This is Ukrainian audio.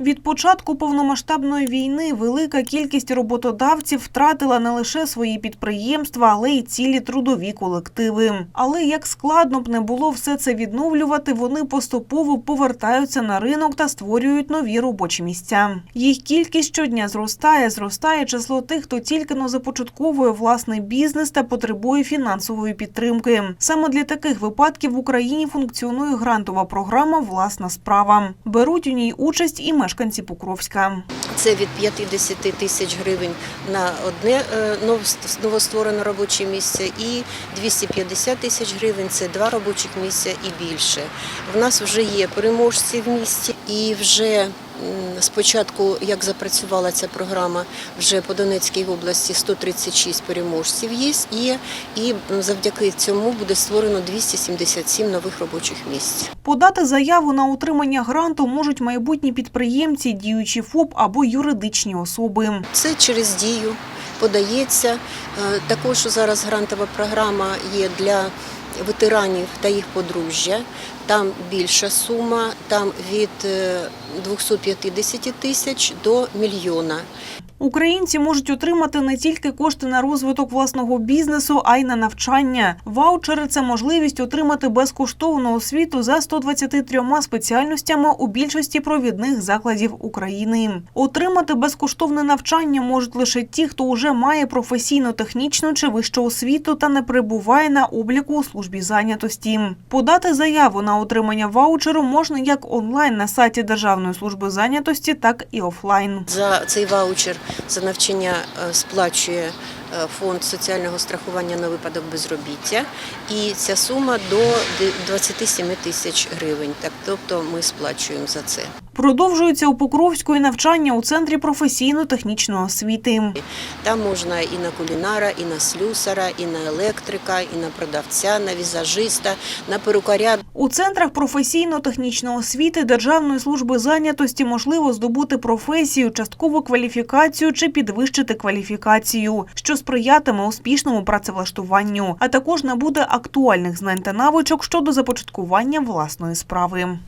Від початку повномасштабної війни велика кількість роботодавців втратила не лише свої підприємства, але й цілі трудові колективи. Але як складно б не було все це відновлювати, вони поступово повертаються на ринок та створюють нові робочі місця. Їх кількість щодня зростає, зростає число тих, хто тільки но започатковує власний бізнес та потребує фінансової підтримки. Саме для таких випадків в Україні функціонує грантова програма Власна справа. Беруть у ній участь і мешканці Покровська. Це від 50 тисяч гривень на одне е, новостворене робоче місце і 250 тисяч гривень це два робочих місця і більше. В нас вже є переможці в місті і вже спочатку, як запрацювала ця програма, вже по Донецькій області 136 переможців є, є і завдяки цьому буде створено 277 нових робочих місць. Подати заяву на отримання гранту можуть майбутні підприємці, діючі ФОП або юридичні особи. Це через дію подається. Е, Також зараз грантова програма є для ветеранів та їх подружжя. Там більша сума, там від е, 250 тисяч до мільйона. Українці можуть отримати не тільки кошти на розвиток власного бізнесу, а й на навчання. Ваучери це можливість отримати безкоштовну освіту за 123 спеціальностями у більшості провідних закладів України. Отримати безкоштовне навчання можуть лише ті, хто вже має професійно-технічну чи вищу освіту та не перебуває на обліку у службі зайнятості. Подати заяву на отримання ваучеру можна як онлайн на сайті Державної служби зайнятості, так і офлайн. За цей ваучер за навчання е, сплачує фонд соціального страхування на випадок безробіття, і ця сума до 27 тисяч гривень. Так, тобто ми сплачуємо за це. Продовжується у Покровську і навчання у центрі професійно-технічної освіти. Там можна і на кулінара, і на слюсара, і на електрика, і на продавця, на візажиста, на перукаря. У центрах професійно-технічної освіти Державної служби зайнятості можливо здобути професію, часткову кваліфікацію чи підвищити кваліфікацію, що сприятиме успішному працевлаштуванню, а також набуде актуальних знань та навичок щодо започаткування власної справи.